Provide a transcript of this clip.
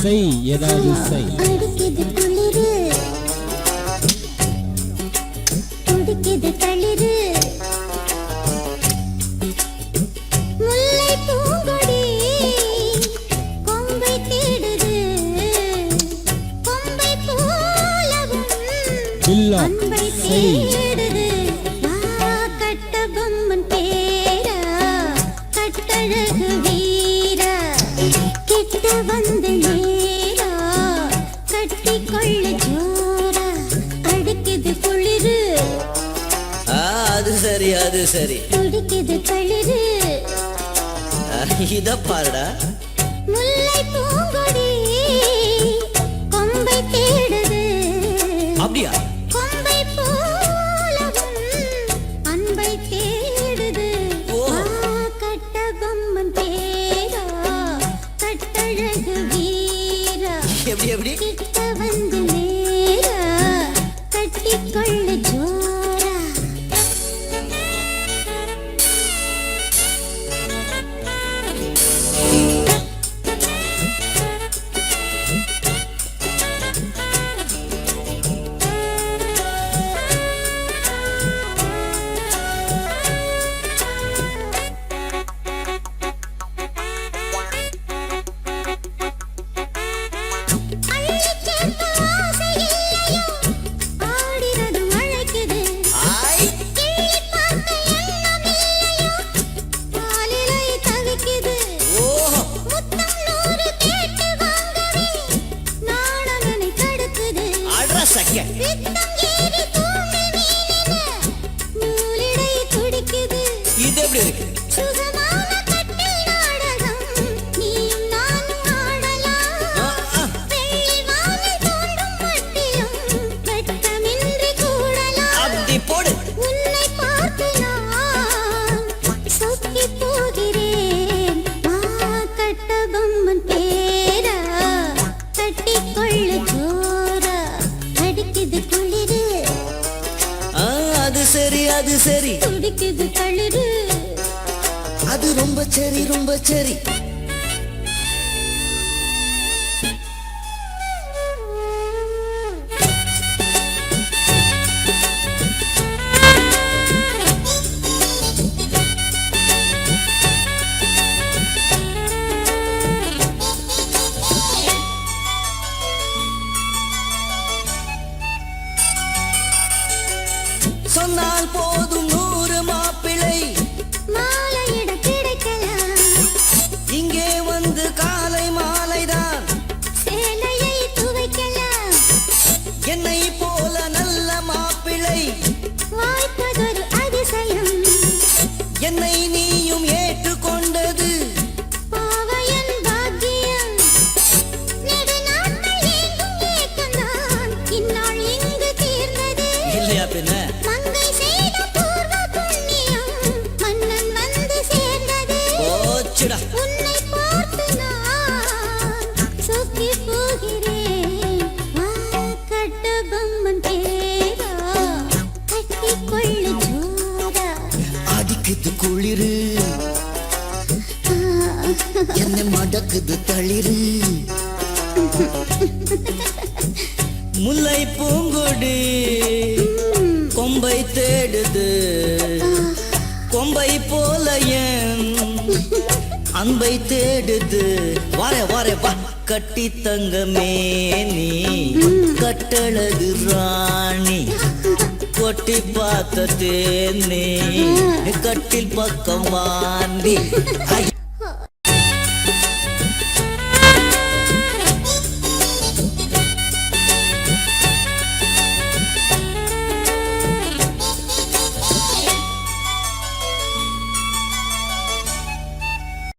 செய் ஏதாவது செய். அடிக்குது அது சரி. துடிக்குது களிரு ஆ, இத பாருடா. முல்லை பூங்கொடி கொம்பை தேடுது. அப்படியா? கொம்பை போலவும் அன்பை தேடுது. கட்ட பொம்மன் பேரா கட்டழகு வீரா. எப்படி எப்படி? கிட்ட வந்து 예. சரி அது சரி துடிக்குது தளிரு. அது ரொம்ப சரி ரொம்ப சரி போல நல்ல மாப்பிள்ளை. வாய்ப்பதொரு அதிசயம். என்னை நீயும் ஏற்றுக்கொண்டது. பாவையன் பாக்கியம். நெடுநாட்கள் ஏங்கும் ஏக்கம்தான் இந்நாள் இங்கு தீர்ந்தது. இல்லையா பின்ன அடிக்குது குளிரு. என்ன மடக்குது தளிரு. முல்லை பூங்கொடி கொம்பை தேடுது. கொம்பை போல என் அன்பை தேடுது. வார வார வா. கட்டி தங்கமே நீ. கட்டழகு ராணி. கொட்டி பார்த்த தேனே கட்டில் பக்கம் வாண்டி